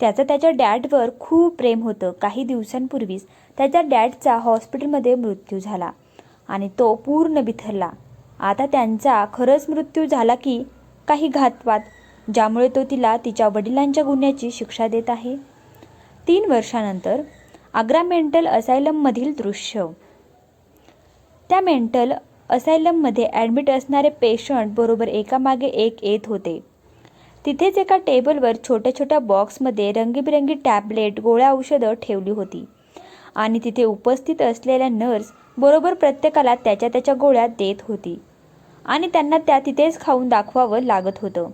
त्याचं त्याच्या डॅडवर खूप प्रेम होतं. काही दिवसांपूर्वीच त्याच्या डॅडचा हॉस्पिटलमध्ये मृत्यू झाला आणि तो पूर्ण बिथरला. आता त्यांचा खरंच मृत्यू झाला की काही घातपात ज्यामुळे तो तिला तिच्या वडिलांच्या गुन्ह्याची शिक्षा देत आहे. तीन वर्षानंतर आग्रा मेंटल असायलममधील दृश्य. त्या मेंटल असायलममध्ये ॲडमिट असणारे पेशंट बरोबर एकामागे एक येत होते. तिथेच एका टेबलवर छोट्या छोट्या बॉक्समध्ये रंगीबिरंगी टॅबलेट गोळ्या औषधं ठेवली होती. आणि तिथे उपस्थित असलेल्या नर्स बरोबर प्रत्येकाला त्याच्या त्याच्या गोळ्या देत होती. आणि त्यांना त्या तिथेच खाऊन दाखवावं लागत होतं.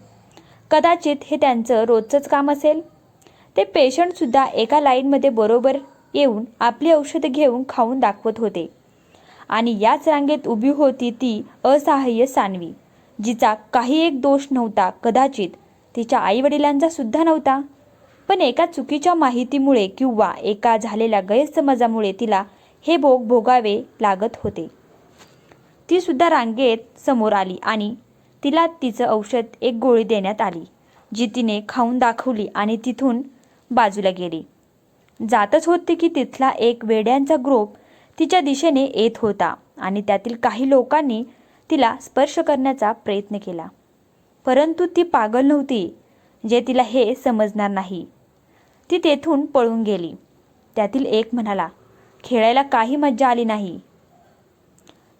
कदाचित हे त्यांचं रोजचंच काम असेल? ते पेशंटसुद्धा एका लाईनमध्ये बरोबर येऊन आपली औषधं घेऊन खाऊन दाखवत होते. आणि याच रांगेत उभी होती ती असहाय्य सानवी जिचा काही एक दोष नव्हता कदाचित तिच्या आईवडिलांचा सुद्धा नव्हता. पण एका चुकीच्या माहितीमुळे किंवा एका झालेल्या गैरसमजामुळे तिला हे भोग भोगावे लागत होते. ती सुद्धा रांगेत समोर आली आणि तिला तिचं औषध एक गोळी देण्यात आली जी तिने खाऊन दाखवली आणि तिथून बाजूला गेली. जातच होते की तिथला एक वेड्यांचा ग्रुप तिच्या दिशेने येत होता आणि त्यातील काही लोकांनी तिला स्पर्श करण्याचा प्रयत्न केला. परंतु ती पागल नव्हती जे तिला हे समजणार नाही. ती तेथून पळून गेली. त्यातील एक म्हणाला खेळायला काही मज्जा आली नाही.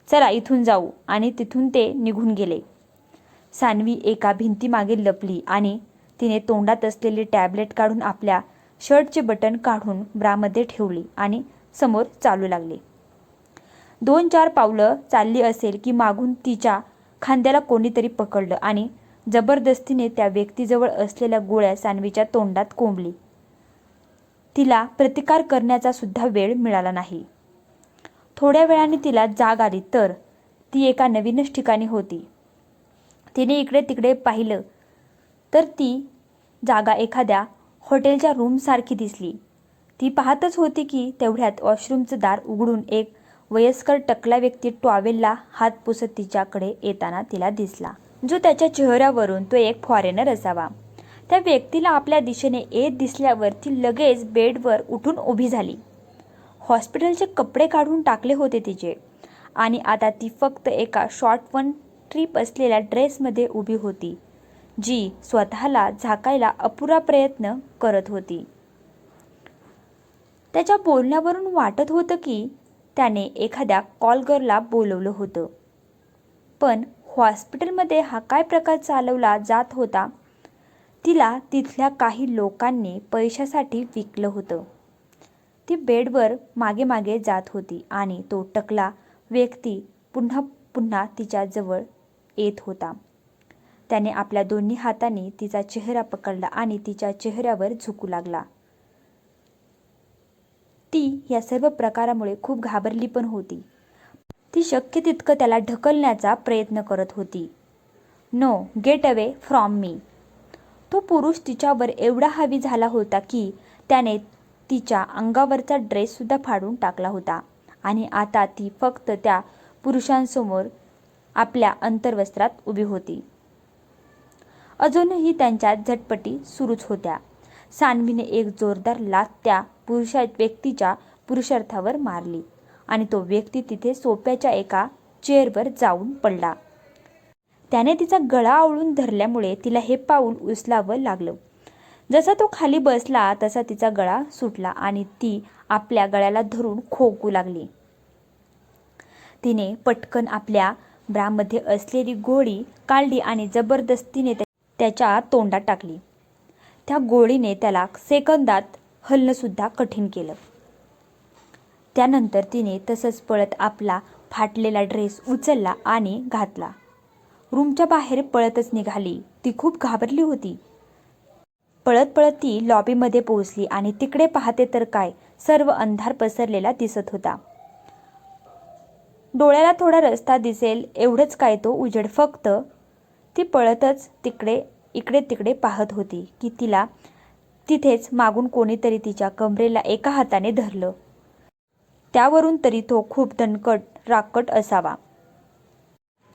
चला इथून जाऊ. आणि तिथून ते निघून गेले. सानवी एका भिंतीमागे लपली आणि तिने तोंडात असलेली टॅबलेट काढून आपल्या शर्टचे बटन काढून ब्रामध्ये ठेवली आणि समोर चालू लागले. दोन चार पावलं चालली असेल की मागून तिच्या खांद्याला कोणीतरी पकडलं आणि जबरदस्तीने त्या व्यक्तीजवळ असलेल्या गोळ्या सान्वीच्या तोंडात कोंबली. तिला प्रतिकार करण्याचा सुद्धा वेळ मिळाला नाही. थोड्या वेळाने तिला जाग आली तर ती एका नवीनच ठिकाणी होती. तिने इकडे तिकडे पाहिलं तर ती जागा एखाद्या हॉटेलच्या रूमसारखी दिसली. ती पाहतच होती की तेवढ्यात वॉशरूमचं दार उघडून एक वयस्कर टकला व्यक्ती टॉवेलला हात पुसत तिच्याकडे येताना तिला दिसला. जो त्याच्या चेहऱ्यावरून तो एक फॉरेनर असावा. त्या व्यक्तीला आपल्या दिशेने येत दिसल्यावर ती लगेच बेडवर उठून उभी झाली. हॉस्पिटलचे कपडे काढून टाकले होते तिचे आणि आता ती फक्त एका शॉर्ट वन ट्रीप असलेल्या ड्रेसमध्ये उभी होती जी स्वतःला झाकायला अपुरा प्रयत्न करत होती. त्याच्या बोलण्यावरून वाटत होतं की त्याने एखाद्या कॉलगरला बोलवलं होतं. पण हॉस्पिटलमध्ये हा काय प्रकार चालवला जात होता? तिला तिथल्या काही लोकांनी पैशासाठी विकलं होतं. ती बेडवर मागे मागे जात होती आणि तो टकला. व्यक्ती पुन्हा पुन्हा तिच्याजवळ येत होता. त्याने आपल्या दोन्ही हातांनी तिचा चेहरा पकडला आणि तिच्या चेहऱ्यावर झुकू लागला. ती या सर्व प्रकारामुळे खूप घाबरली पण होती. ती शक्य तितकं त्याला ढकलण्याचा प्रयत्न करत होती. No get away from me. तो पुरुष तिच्यावर एवढा हवी झाला होता की त्याने तिच्या अंगावरचा ड्रेससुद्धा फाडून टाकला होता आणि आता ती फक्त त्या पुरुषांसमोर आपल्या अंतर्वस्त्रात उभी होती. अजूनही त्यांच्या झटपटी सुरूच होत्या. सानवीने एक जोरदार लात त्या पुरुषा व्यक्तीच्या पुरुषार्थावर मारली. आणि तो व्यक्ती तिथे सोप्याच्या एका चेअरवर जाऊन पडला. त्याने तिचा गळा आवळून धरल्यामुळे तिला हे पाऊल उचलावं लागलं. जसा तो खाली बसला तसा तिचा गळा सुटला आणि ती आपल्या गळ्याला धरून खोकू लागली. तिने पटकन आपल्या ब्रामध्ये असलेली गोळी काढली आणि जबरदस्तीने त्याच्या तोंडात टाकली. त्या गोळीने त्याला सेकंदात हलणंसुद्धा कठीण केलं. त्यानंतर तिने तसंच पळत आपला फाटलेला ड्रेस उचलला आणि घातला. रूमच्या बाहेर पळतच निघाली. ती खूप घाबरली होती. पळत पळत ती लॉबीमध्ये पोहोचली आणि तिकडे पाहते तर काय सर्व अंधार पसरलेला दिसत होता. डोळ्याला थोडा रस्ता दिसेल एवढंच काय तो उजेड फक्त ती पळतच तिकडे इकडे तिकडे पाहत होती की तिला तिथेच मागून कोणीतरी तिच्या कमरेला एका हाताने धरलं. त्यावरून तरी तो खूप दणकट राकट असावा.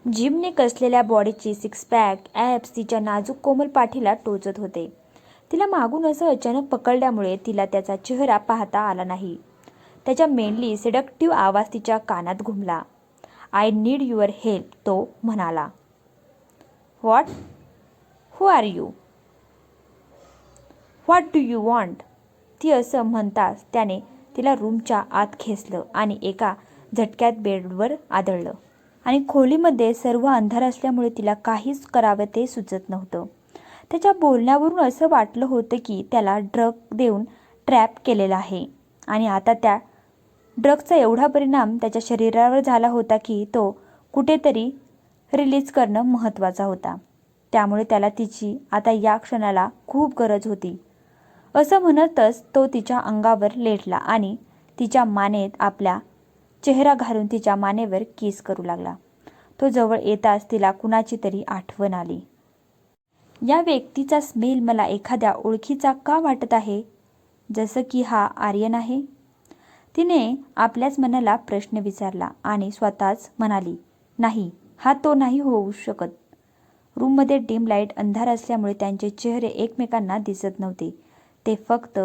जिमने कसलेल्या बॉडीची सिक्स पॅक ॲप्स तिच्या नाजूक कोमल पाठीला टोचत होते. तिला मागून असं अचानक पकडल्यामुळे तिला त्याचा चेहरा पाहता आला नाही. त्याच्या मेनली सिडक्टिव्ह आवाज तिच्या कानात घुमला. आय नीड युअर हेल्प तो म्हणाला. What who are you what do you want ती असं म्हणताच त्याने तिला रूमच्या आत खेचलं आणि एका झटक्यात बेडवर आदळलं. आणि खोलीमध्ये सर्व अंधार असल्यामुळे तिला काहीच करावं ते सुचत नव्हतं. त्याच्या बोलण्यावरून असं वाटलं होतं की त्याला ड्रग देऊन ट्रॅप केलेला आहे. आणि आता त्या ड्रगचा एवढा परिणाम त्याच्या शरीरावर झाला होता की तो कुठेतरी रिलीज करणं महत्त्वाचा होता. त्यामुळे त्याला तिची आता या क्षणाला खूप गरज होती. असं म्हणतच तो तिच्या अंगावर लेटला आणि तिच्या मानेत आपला चेहरा घालून तिच्या मानेवर किस करू लागला. तो जवळ येताच तिला कुणाची तरी आठवण आली. या व्यक्तीचा स्मेल मला एखाद्या ओळखीचा का वाटत आहे? जसं की हा आर्यन आहे? तिने आपल्याच मनाला प्रश्न विचारला आणि स्वतःच म्हणाली नाही हा तो नाही होऊ शकत. रूममध्ये डिम लाइट अंधार असल्यामुळे त्यांचे चेहरे एकमेकांना दिसत नव्हते. ते फक्त